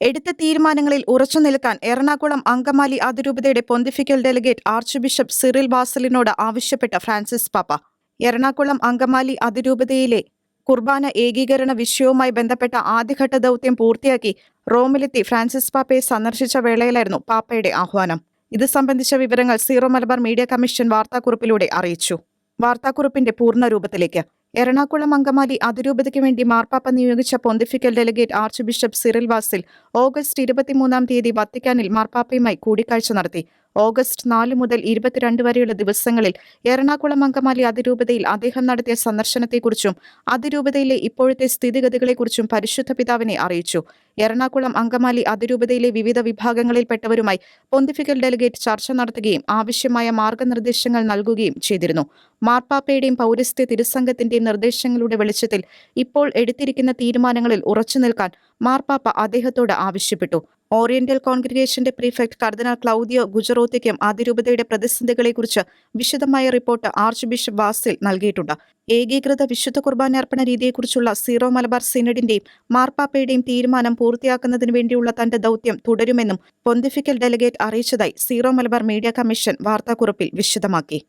എടുത്ത തീരുമാനങ്ങളിൽ ഉറച്ചു നിൽക്കാൻ എറണാകുളം അങ്കമാലി അതിരൂപതയുടെ pontifical delegate archbishop Cyril ബാസലിനോട് ആവശ്യപ്പെട്ട ഫ്രാൻസിസ് പാപ്പ. എറണാകുളം അങ്കമാലി അതിരൂപതയിലെ കുർബാന ഏകീകരണ വിഷയവുമായി ബന്ധപ്പെട്ട ആദ്യഘട്ട ദൗത്യം പൂർത്തിയാക്കി റോമിലെത്തി ഫ്രാൻസിസ് പാപ്പയെ സന്ദർശിച്ച വേളയിലായിരുന്നു പാപ്പയുടെ ആഹ്വാനം. ഇത് സംബന്ധിച്ച വിവരങ്ങൾ സീറോ മലബാർ മീഡിയ കമ്മീഷൻ വാർത്താക്കുറിപ്പിലൂടെ അറിയിച്ചു. വാർത്താക്കുറിപ്പിന്റെ പൂർണ രൂപത്തിലേക്ക്. എറണാകുളം അങ്കമാലി അതിരൂപതയ്ക്ക് വേണ്ടി മാർപ്പാപ്പ നിയോഗിച്ച pontifical delegate archbishop Cyril Vasil August ഇരുപത്തിമൂന്നാം തീയതി വത്തിക്കാനിൽ മാർപ്പാപ്പയുമായി കൂടിക്കാഴ്ച നടത്തി. ഓഗസ്റ്റ് നാല് മുതൽ ഇരുപത്തിരണ്ട് വരെയുള്ള ദിവസങ്ങളിൽ എറണാകുളം അങ്കമാലി അതിരൂപതയിൽ അദ്ദേഹം നടത്തിയ സന്ദർശനത്തെക്കുറിച്ചും അതിരൂപതയിലെ ഇപ്പോഴത്തെ സ്ഥിതിഗതികളെക്കുറിച്ചും പരിശുദ്ധ പിതാവിനെ അറിയിച്ചു. എറണാകുളം അങ്കമാലി അതിരൂപതയിലെ വിവിധ വിഭാഗങ്ങളിൽപ്പെട്ടവരുമായി പൊന്തിഫിക്കൽ ഡെലിഗേറ്റ് ചർച്ച നടത്തുകയും ആവശ്യമായ മാർഗനിർദ്ദേശങ്ങൾ നൽകുകയും ചെയ്തിരുന്നു. മാർപ്പാപ്പയുടെയും പൗരസ്ത്യ തിരുസംഘത്തിന്റെയും നിർദ്ദേശങ്ങളുടെ വെളിച്ചത്തിൽ ഇപ്പോൾ എടുത്തിരിക്കുന്ന തീരുമാനങ്ങളിൽ ഉറച്ചു നിൽക്കാൻ മാർപ്പാപ്പ അദ്ദേഹത്തോട് ആവശ്യപ്പെട്ടു. ഓറിയന്റൽ കോൺഗ്രിഗേഷന്റെ പ്രീഫെക്ട് കർദിനാൾ ക്ലൗദിയോ ഗുജറോത്തിക്കും അതിരൂപതയുടെ പ്രതിസന്ധികളെക്കുറിച്ച് വിശദമായ റിപ്പോർട്ട് ആർച്ച് ബിഷപ്പ് വാസിൽ നൽകിയിട്ടുണ്ട്. ഏകീകൃത വിശുദ്ധ കുർബാനർപ്പണ രീതിയെക്കുറിച്ചുള്ള സീറോ മലബാർ സിനഡിന്റെയും മാർപ്പാപ്പയുടെയും തീരുമാനം പൂർത്തിയാക്കുന്നതിന് വേണ്ടിയുള്ള തന്റെ ദൗത്യം തുടരുമെന്നും പൊന്തിഫിക്കൽ ഡെലിഗേറ്റ് അറിയിച്ചതായി സീറോ മലബാർ മീഡിയ കമ്മീഷൻ വാർത്താക്കുറിപ്പിൽ വിശദമാക്കി.